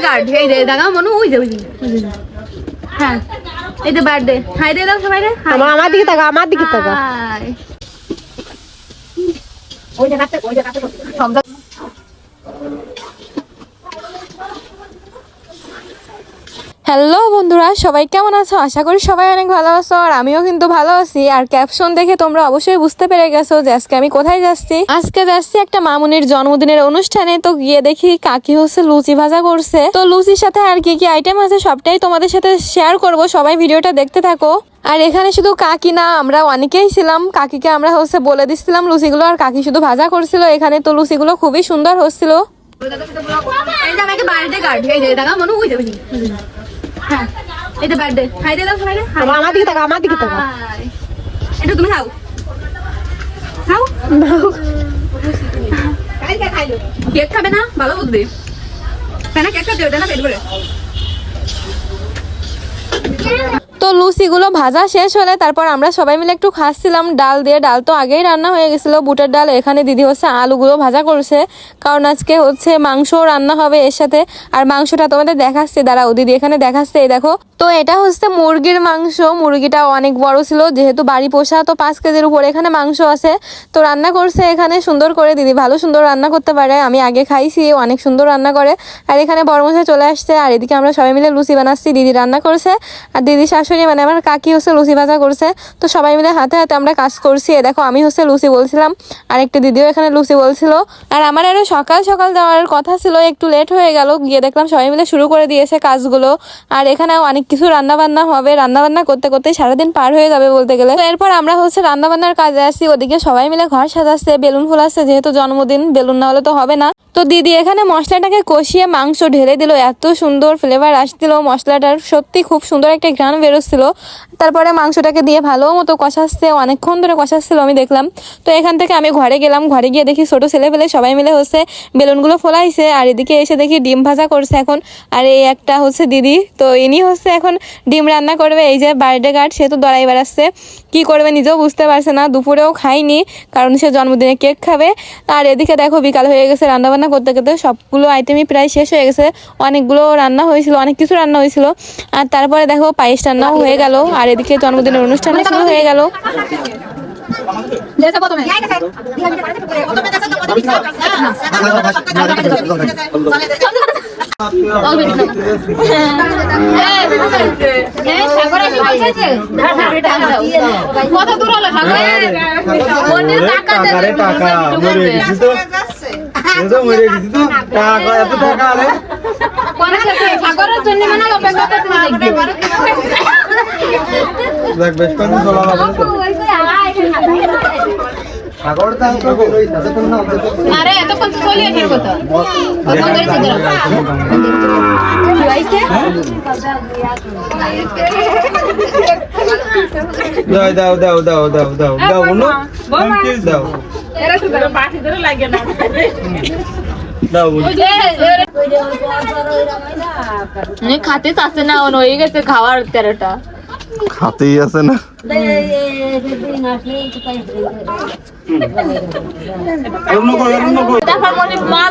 Card এই যে দাগা মনু ওই যে ওই হ্যাঁ এই যে বার্থডে হাই দিয়ে দাও সবাই রে আমার আমার দিকে তাকা আমার দিকে তাকা হাই। হ্যালো বন্ধুরা, সবাই কেমন আছো? আশা করি সবাই অনেক ভালো আছো আর আমিও কিন্তু ভালো আছি। আর ক্যাপশন দেখে তোমরা অবশ্যই বুঝতে পেরে গেছো যে আজকে আমি কোথায় যাচ্ছি। আজকে যাচ্ছি একটা মামুনির জন্মদিনের অনুষ্ঠানে। তো গিয়ে দেখি কাকি হচ্ছে লুচি ভাজা করছে। তো লুচির সাথে আর কি কি আইটেম আছে সবটাই তোমাদের সাথে শেয়ার করব। সবাই ভিডিওটা দেখতে থাকো। আর এখানে শুধু কাকি না, আমরা অনেকেই ছিলাম। কাকিকে আমরা হচ্ছে বলে দিচ্ছিলাম লুচিগুলো আর কাকি শুধু ভাজা করছিল। এখানে তো লুচিগুলো খুবই সুন্দর হচ্ছিল। হ্যাঁ বার্থডে দাও সবাই রে হাই আমার দিকে তাকা আমার দিকে এটা তুমি খাও। খাও? কেক খাবে না? ভালো বুদ্ধি। কেন কেক খাবে ওটা না? পেট ভরে। লুচিগুলো ভাজা শেষ হলে তারপর আমরা সবাই মিলে একটু খাচ্ছিলাম। ডাল দিয়ে, ডাল তো আগেই রান্না হয়ে গেছিল। বুটের ডাল, এখানে দিদি হচ্ছে আলুগুলো ভাজা করছে। কারণ আজকে হচ্ছে মাংস রান্না হবে এর সাথে। আর মাংসটা তোমাদের দেখাচ্ছে, দাঁড়াও, দিদি এখানে দেখাচ্ছে, এই দেখো। তো এটা হচ্ছে মুরগির মাংস। মুরগিটা অনেক বড় ছিল, যেহেতু বাড়ি পোষা, তো পাঁচ কেজির উপর এখানে মাংস আছে। তো রান্না করছে এখানে সুন্দর করে। দিদি ভালো সুন্দর রান্না করতে পারে। আমি আগে খাইছি অনেক সুন্দর রান্না করে। আর এখানে বড়মশাই চলে আসছে। আর এদিকে আমরা সবাই মিলে লুচি বানাচ্ছি। দিদি রান্না করছে। আর দিদি শাশুড়ি মানে আমার কাকি হচ্ছে লুচি ভাজা করছে। তো সবাই মিলে হাতে হাতে আমরা কাজ করছি। দেখো, আমি হচ্ছে লুচি বলছিলাম আর একটা দিদিও এখানে লুচি বলছিল। আর আমার আরও সকাল সকাল যাওয়ার কথা ছিল, একটু লেট হয়ে গেল, গিয়ে দেখলাম সবাই মিলে শুরু করে দিয়েছে কাজগুলো। আর এখানে অনেক কিছু রান্না বান্না হবে। রান্না বান্না করতে করতে সারাদিন পার হয়ে যাবে বলতে গেলে। তো এরপর আমরা হচ্ছে রান্না বান্নার কাজে আসি ওদিকে সবাই মিলে ঘর সাজাচ্ছে, বেলুন ফুলাচ্ছে যেহেতু জন্মদিন, বেলুন না হলে তো হবে না। তো দিদি, এখানে মশলাটাকে কষিয়ে মাংস ঢেলে দিল, এত সুন্দর ফ্লেভার আসছিল মশলাটার, সত্যি খুব সুন্দর একটা ঘ্রাণ বেরোচ্ছিল। তারপরে মাংসটাকে দিয়ে ভালো মতো কষাচ্ছে, অনেকক্ষণ ধরে কষাচ্ছিল আমি দেখলাম। তো এখান থেকে আমি ঘরে গেলাম, ঘরে গিয়ে দেখি ছোট ছেলে পেলে সবাই মিলে হচ্ছে বেলুনগুলো ফোলাইছে, আর এদিকে এসে দেখি ডিম ভাজা করছে এখন। আর এই একটা হচ্ছে দিদি, তো ইনি হচ্ছে এখন ডিম রান্না করবে, এই যে বার্থডে কার্ড সে তো দড়াই বেড়াচ্ছে। কি করবে নিজেও বুঝতে পারছে না, দুপুরেও খায়নি, কারণ সে জন্মদিনে কেক খাবে। আর এদিকে দেখো বিকাল হয়ে গেছে রান্না বান্না করতে করতে সবগুলো আইটেমই প্রায় শেষ হয়ে গেছে। অনেকগুলো রান্না হয়েছিল অনেক কিছু রান্না হয়েছিল। আর তারপরে দেখো পায়েস রান্নাও হয়ে গেল আর এদিকে জন্মদিনের অনুষ্ঠান শুরু হয়ে গেল। কত দূর হলো টাকা টাকা টাকা মরে গেছি তো। টাকা এত টাকা আরে। সাগরের জন্য মানে অপেক্ষা করতে দেখ বেশ কত চলা সাগর দাম তো কই তো না আরে এতক্ষণ তো চলে আসার কথা। দাও দাও দাও দাও দাও দাও দাও বলো দাও দাও বলো খাতে আসে না ওন গেছে খাওয়ার তেরোটা আছে না। মনে মা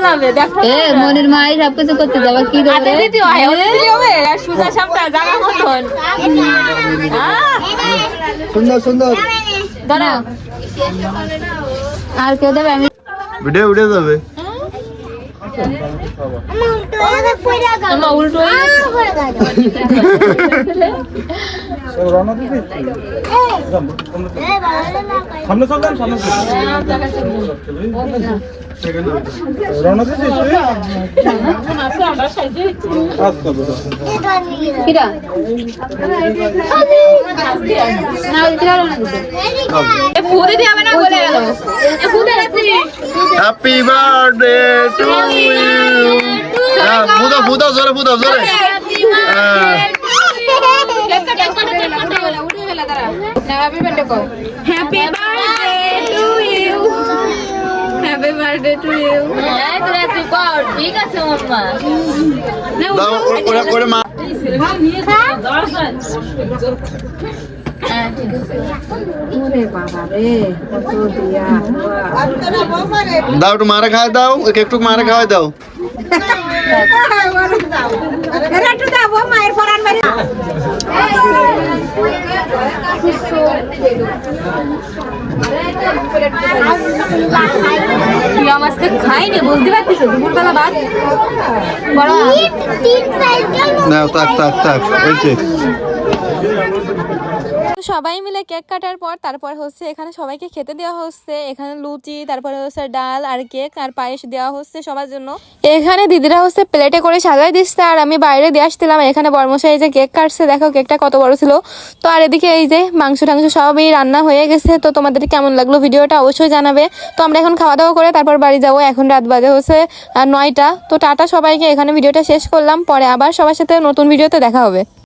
মনির মাই সব কিছু করতে যাবে কি হবে আর সুজা সামটা জায়গা মতন। আহ, সুন্দর। সুন্দর আর কেউ দেবে? আমি ভিডিও ভিডিও যাবে। আমার উল্টো সামনে চল সামনে রওনা দিছিস হ্যাপি বার্থডে টু ইউ হ্যাঁ ফুদা ফুদা জোরে ফুদা জোরে হ্যাঁ happy birthday to you happy birthday to you রাত্রি কর ঠিক আছে মাম্মা। দাও ওরে ওরে মা দাও একটু মারে খাওয়াই দাও ওকে একটু মারে খাওয়াই দাও। মেরে। খাইনি বুঝতে পারছিস দুপুরবেলা ভাত। বড় তাক তাক তাক তো সবাই মিলে কেক কাটার পর তারপর হচ্ছে এখানে সবাইকে খেতে দেওয়া হচ্ছে। এখানে লুচি, তারপরে হচ্ছে ডাল আর কেক আর পায়েস দেওয়া হচ্ছে সবার জন্য। এখানে দিদিরা হচ্ছে প্লেটে করে সাজাই দিচ্ছে আর আমি বাইরে দিয়ে আসছিলাম। এখানে বর্মশাই যে কেক কাটছে, দেখো কেকটা কত বড় ছিল। তো আর এদিকে এই যে মাংস টাংস সবই রান্না হয়ে গেছে। তো তোমাদের কেমন লাগল ভিডিওটা অবশ্যই জানাবে। তো আমরা এখন খাওয়া দাওয়া করে তারপর বাড়ি যাব। এখন রাত বাজে হচ্ছে নয়টা। তো টাটা সবাইকে। এখানে ভিডিওটা শেষ করলাম। পরে আবার সবার সাথে নতুন ভিডিওতে দেখা হবে।